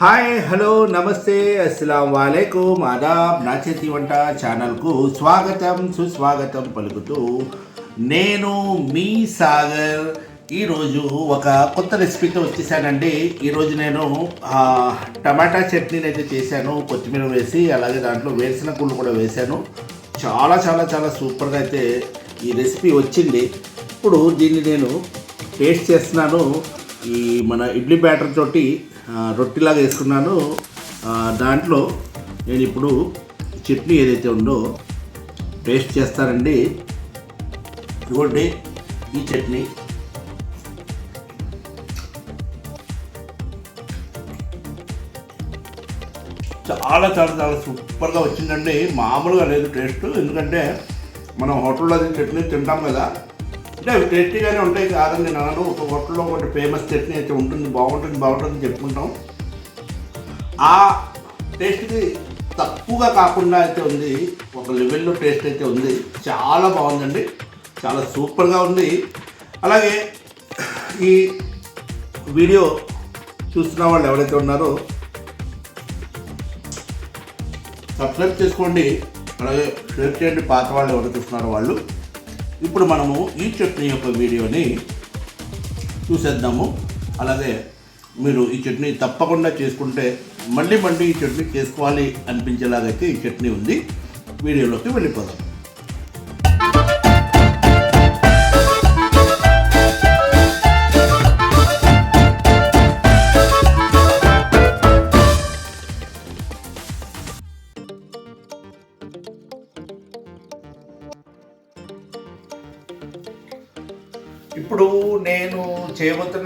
Hi hello నమస్తే అస్సలం వాలేకుమ్ ఆదాబ్ నా చేతి వంట ఛానల్కు స్వాగతం సుస్వాగతం పలుకుతూ నేను మీ సాగర్. ఈరోజు ఒక కొత్త రెసిపీతో వచ్చేసానండి. ఈరోజు నేను టమాటా చట్నీని అయితే చేశాను. కొత్తిమీర వేసి అలాగే దాంట్లో వేసిన గుళ్ళు కూడా వేశాను. చాలా చాలా చాలా సూపర్గా అయితే ఈ రెసిపీ వచ్చింది. ఇప్పుడు దీన్ని నేను టేస్ట్ చేస్తున్నాను. ఈ మన ఇడ్లీ బ్యాటర్ తోటి రొట్టెలాగా వేసుకున్నాను. దాంట్లో నేను ఇప్పుడు చట్నీ ఏదైతే ఉందో టేస్ట్ చేస్తానండి. ఇదిగోండి ఈ చట్నీ. చాలా చాలా చాలా సూపర్గా వచ్చిందండి. మామూలుగా లేదు టేస్ట్ ఎందుకంటే మనం హోటల్లో చట్నీ తింటాం కదా. అంటే అవి టేస్టీగానే ఉంటాయి కాదని నేను అనను ఒక హోటల్లో ఒకటి ఫేమస్ చట్నీ అయితే ఉంటుంది బాగుంటుంది బాగుంటుంది చెప్పుకుంటాం. ఆ టేస్ట్కి తక్కువగా కాకుండా అయితే ఉంది ఒక లెవెల్లో టేస్ట్ అయితే ఉంది. చాలా బాగుందండి. చాలా సూపర్గా ఉంది. అలాగే ఈ వీడియో చూస్తున్న వాళ్ళు ఎవరైతే ఉన్నారో సబ్స్క్రైబ్ చేసుకోండి. అలాగే షేర్ చేయండి. పాత వాళ్ళు ఎవరు చూస్తున్నారో వాళ్ళు. ఇప్పుడు మనము ఈ చట్నీ యొక్క వీడియోని చూసేద్దాము. అలాగే మీరు ఈ చట్నీ తప్పకుండా చేసుకుంటే మళ్ళీ మళ్ళీ ఈ చట్నీ చేసుకోవాలి అనిపించేలాగైతే ఈ చట్నీ ఉంది. వీడియోలోకి వెళ్ళిపోదాం.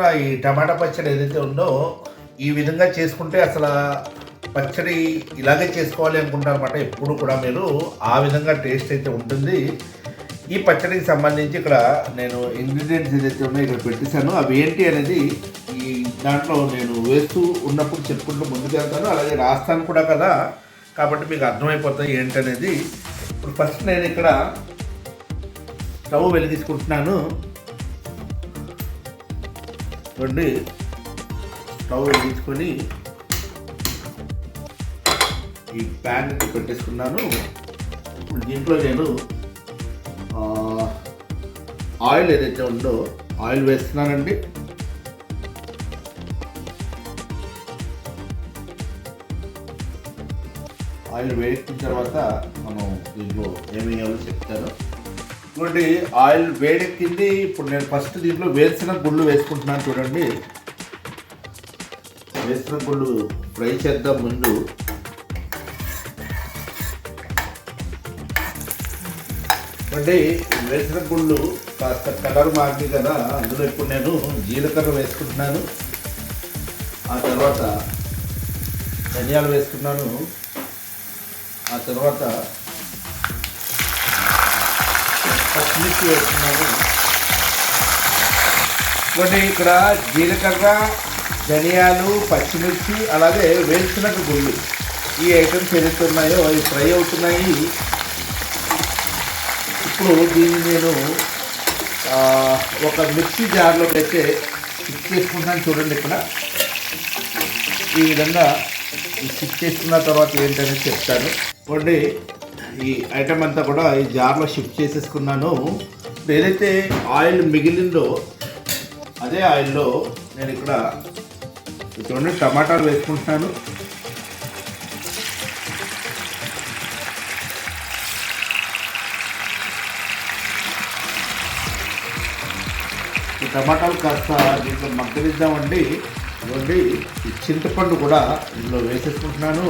చేయబోతున్న ఈ టమాటా పచ్చడి ఏదైతే ఉందో ఈ విధంగా చేసుకుంటే అసలు పచ్చడి ఇలాగే చేసుకోవాలి అనుకుంటారు అనమాట ఎప్పుడు కూడా మీరు. ఆ విధంగా టేస్ట్ అయితే ఉంటుంది. ఈ పచ్చడికి సంబంధించి ఇక్కడ నేను ఇంగ్రీడియంట్స్ ఏదైతే ఉన్నాయో ఇక్కడ పెట్టేశాను. అవి ఏంటి అనేది ఈ దాంట్లో నేను వేస్తూ ఉన్నప్పుడు చెప్పుకుంటూ ముందుకు వెళ్తాను. అలాగే రాస్తాను కూడా కదా. కాబట్టి మీకు అర్థమైపోతాయి ఏంటనేది. ఇప్పుడు ఫస్ట్ నేను ఇక్కడ స్టవ్ వెలిగించుకుంటున్నాను. వండి స్టవ్ తీసుకొని ఈ ప్యాన్ పెట్టేసుకున్నాను. ఇప్పుడు దీంట్లో నేను ఆయిల్ ఏదైతే ఉందో ఆయిల్ వేస్తున్నానండి. ఆయిల్ వేసిన తర్వాత మనం దీంట్లో ఏమేయాలో చెప్తాను. చూడండి ఆయిల్ వేడెక్కింది ఇప్పుడు నేను ఫస్ట్ దీంట్లో వేసిన గుళ్ళు వేసుకుంటున్నాను చూడండి. వేసిన గుళ్ళు ఫ్రై చేద్దాం ముందు. అంటే వేసిన గుళ్ళు కాస్త కలర్ మారింది కదా అందులో ఇప్పుడు నేను జీలకర్ర వేసుకుంటున్నాను. ఆ తర్వాత ధనియాలు వేసుకున్నాను. ఆ తర్వాత పచ్చిమిర్చి వేస్తున్నాను చూడండి ఇక్కడ జీలకర్ర ధనియాలు పచ్చిమిర్చి అలాగే వేరుశనగ గుళ్ళు. ఈ ఐటమ్స్ ఏదైతున్నాయో అవి ఫ్రై అవుతున్నాయి. ఇప్పుడు దీన్ని నేను ఒక మిక్సీ జార్లోకి అయితే స్టిక్ చేసుకుంటాను చూడండి ఇక్కడ. ఈ విధంగా స్టిక్ చేసుకున్న తర్వాత ఏంటనేది చెప్తాను. చూడండి ఈ ఐటమ్ అంతా కూడా ఈ జార్లో షిఫ్ట్ చేసేసుకున్నాను. ఇప్పుడు ఏదైతే ఆయిల్ మిగిలిందో అదే ఆయిల్లో నేను ఇక్కడ చూడండి టమాటాలు వేసుకుంటున్నాను. ఈ టమాటాలు కాస్త దీంట్లో మగ్గనిద్దామండి. ఇవ్వండి ఈ చింతపండు కూడా ఇందులో వేసేసుకుంటున్నాను.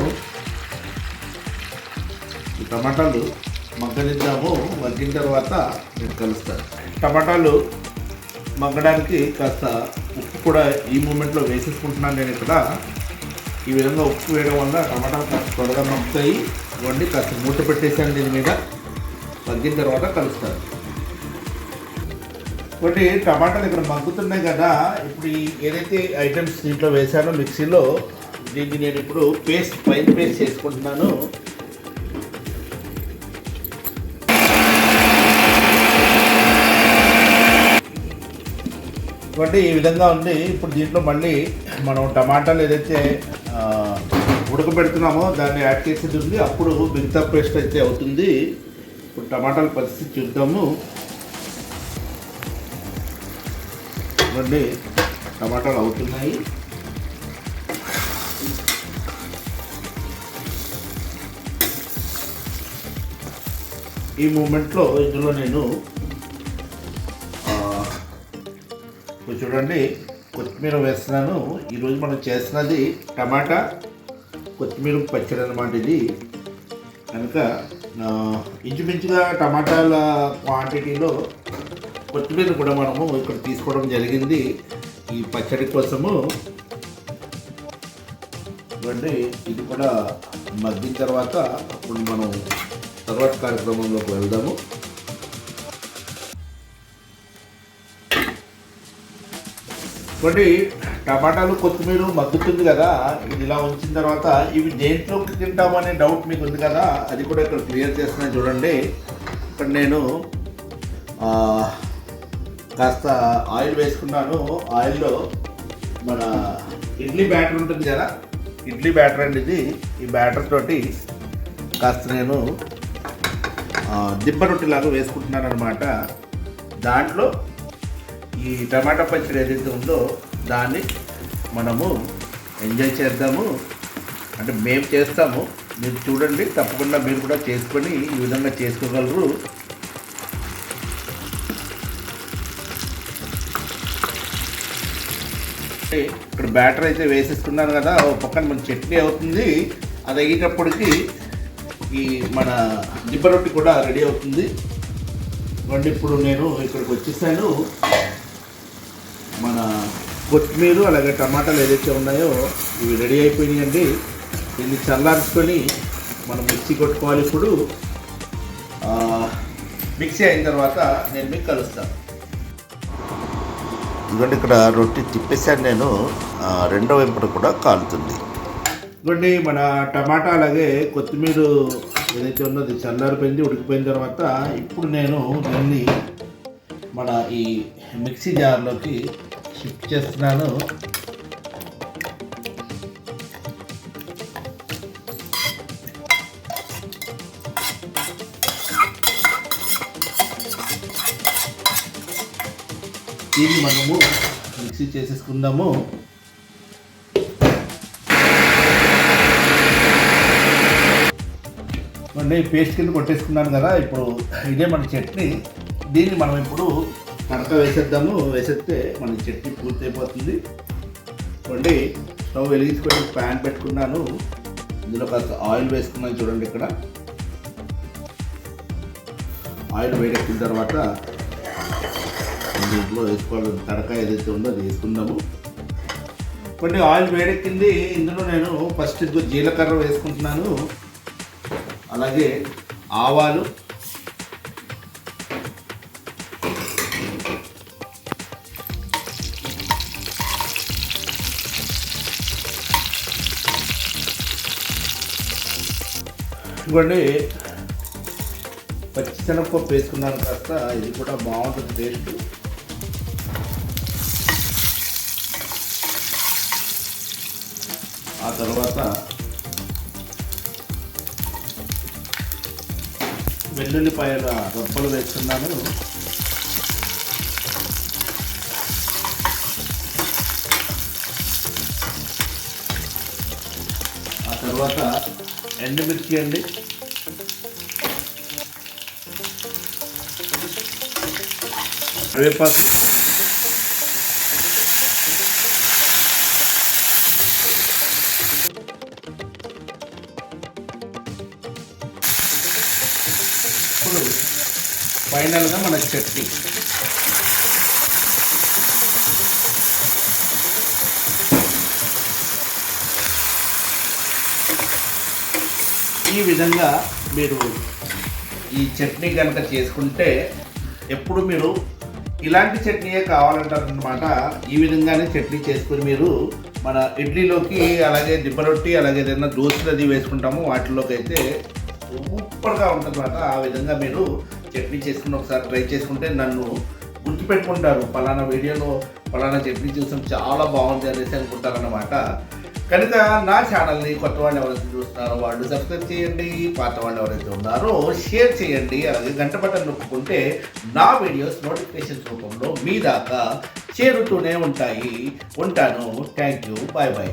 టమాటాలు మగ్గనిద్దాము మగ్గిన తర్వాత నేను కలుస్తాను. టమాటాలు మగ్గడానికి కాస్త ఉప్పు కూడా ఈ మూమెంట్లో వేసేసుకుంటున్నాను నేను ఇక్కడ. ఈ విధంగా ఉప్పు వేయడం వల్ల టమాటాలు కాస్త త్వరగా మగ్గుతాయి. ఇవ్వండి కాస్త మూత పెట్టేసాను దీని మీద. మగ్గిన తర్వాత కలుస్తాను. ఒకటి టమాటాలు ఇక్కడ మగ్గుతున్నాయి కదా. ఇప్పుడు ఈ ఏదైతే ఐటమ్స్ దీంట్లో వేసానో మిక్సీలో దీన్ని నేను ఇప్పుడు పేస్ట్ పైన పేస్ట్ చేసుకుంటున్నాను. కాబట్టి ఈ విధంగా ఉంది. ఇప్పుడు దీంట్లో మళ్ళీ మనం టమాటాలు ఏదైతే ఉడకబెడుతున్నామో దాన్ని యాడ్ చేసేది ఉంది. అప్పుడు మిగతా పేస్ట్ అయితే అవుతుంది. ఇప్పుడు టమాటాల పరిస్థితి చూద్దాము. ఇవ్వండి టమాటాలు అవుతున్నాయి. ఈ మూమెంట్లో ఇందులో నేను చూడండి కొత్తిమీర వేస్తున్నాను. ఈరోజు మనం చేస్తున్నది టమాటా కొత్తిమీర పచ్చడి అనమాట ఇది. కనుక ఇంచుమించుగా టమాటాల క్వాంటిటీలో కొత్తిమీర కూడా మనము ఇక్కడ తీసుకోవడం జరిగింది. ఈ పచ్చడి కోసము. ఇవ్వండి ఇది కూడా మగ్గిన తర్వాత అప్పుడు మనం తర్వాత కార్యక్రమంలోకి వెళ్దాము. ఇవ్వండి టమాటాలు కొత్తిమీర మగ్గుతుంది కదా ఇది ఇలా ఉంచిన తర్వాత ఇవి దేంట్లోకి తింటామనే డౌట్ మీకు ఉంది కదా అది కూడా ఇక్కడ క్లియర్ చేస్తున్నాను చూడండి. ఇక్కడ నేను కాస్త ఆయిల్ వేసుకున్నాను. ఆయిల్లో మన ఇడ్లీ బ్యాటర్ ఉంటుంది కదా ఇడ్లీ బ్యాటర్ అండి ఇది. ఈ బ్యాటర్ తోటి కాస్త నేను దిబ్బ రొట్టెలాగా వేసుకుంటున్నాను అనమాట దాంట్లో ఈ టమాటా పచ్చడి ఏదైతే ఉందో దాన్ని మనము ఎంజాయ్ చేద్దాము. అంటే మేము చేస్తాము. మీరు చూడండి తప్పకుండా మీరు కూడా చేసుకొని ఈ విధంగా చేసుకోగలరు. ఇక్కడ బ్యాటర్ అయితే వేసేసుకున్నాను కదా ఓ పక్కన మన చట్నీ అవుతుంది. అది అయ్యేటప్పటికి ఈ మన దిబ్బ రొట్టి కూడా రెడీ అవుతుంది. ఇవ్వండి ఇప్పుడు నేను ఇక్కడికి వచ్చేసాను. మన కొత్తిమీర అలాగే టమాటాలు ఏదైతే ఉన్నాయో ఇవి రెడీ అయిపోయినాయండి. దీన్ని చల్లార్చుకొని మనం మిక్సీ కొట్టుకోవాలి ఇప్పుడు. మిక్సీ అయిన తర్వాత నేను మీకు కలుస్తాను. ఇదిగోండి ఇక్కడ రొట్టి తిప్పేసాను నేను. రెండో వెంపట కూడా కాలుతుంది. ఇదిగోండి మన టమాటా అలాగే కొత్తిమీర ఏదైతే ఉన్నది చల్లారిపోయింది ఉడికిపోయిన తర్వాత ఇప్పుడు నేను దీన్ని మన ఈ మిక్సీ జార్లోకి షిఫ్ట్ చేస్తున్నాను. దీన్ని మనము మిక్సీ చేసేసుకుందాము. అంటే పేస్ట్ కింద కొట్టేసుకున్నాను కదా ఇప్పుడు ఇదే మన చట్నీ. దీన్ని మనం ఇప్పుడు తడక వేసేద్దాము వేసేస్తే మన చట్నీ పూర్తయిపోతుంది. చూడండి స్టవ్ వెలిగించుకొని ప్యాన్ పెట్టుకున్నాను. ఇందులో కాస్త ఆయిల్ వేసుకున్నాను చూడండి ఇక్కడ. ఆయిల్ వేడెక్కిన తర్వాత దీంట్లో వేసుకోవాలి. తడక ఏదైతే ఉందో అది వేసుకుందాము. కొన్ని ఆయిల్ వేడెక్కింది. ఇందులో నేను ఫస్ట్ జీలకర్ర వేసుకుంటున్నాను. అలాగే ఆవాలు ఇవ్వండి పచ్చిశనగపప్పు వేసుకున్నాను కాస్త. ఇది కూడా బాగుంటుంది టేస్ట్. ఆ తర్వాత వెల్లుల్లిపాయల రొప్పలు వేస్తున్నాను. ఆ తర్వాత ఎండుమిర్చి అండి. కరివేపాకు. ఇప్పుడు ఫైనల్గా మన చట్నీ. ఈ విధంగా మీరు ఈ చట్నీ కనుక చేసుకుంటే ఎప్పుడు మీరు ఇలాంటి చట్నీయే కావాలంటారనమాట ఈ విధంగానే చట్నీ చేసుకుని మీరు మన ఇడ్లీలోకి అలాగే దిబ్బ రొట్టి అలాగే ఏదైనా దోశలు అది వేసుకుంటాము. వాటిలోకి అయితే సూపర్గా ఉంటుందన్నమాట. ఆ విధంగా మీరు చట్నీ చేసుకుని ఒకసారి ట్రై చేసుకుంటే నన్ను గుర్తుపెట్టుకుంటారు. పలానా వీడియోలో పలానా చట్నీ చూసాం చాలా బాగుంది అనేసి అనుకుంటారన్నమాట. కనుక నా ఛానల్ని కొత్త వాళ్ళు ఎవరైతే చూస్తున్నారో వాళ్ళు సబ్స్క్రైబ్ చేయండి పాత వాళ్ళు ఎవరైతే ఉన్నారో షేర్ చేయండి అలాగే గంట బటన్ నొక్కుంటే నా వీడియోస్ నోటిఫికేషన్స్ రూపంలో మీ దాకా చేరుతూనే ఉంటాయి. ఉంటాను. Thank you bye bye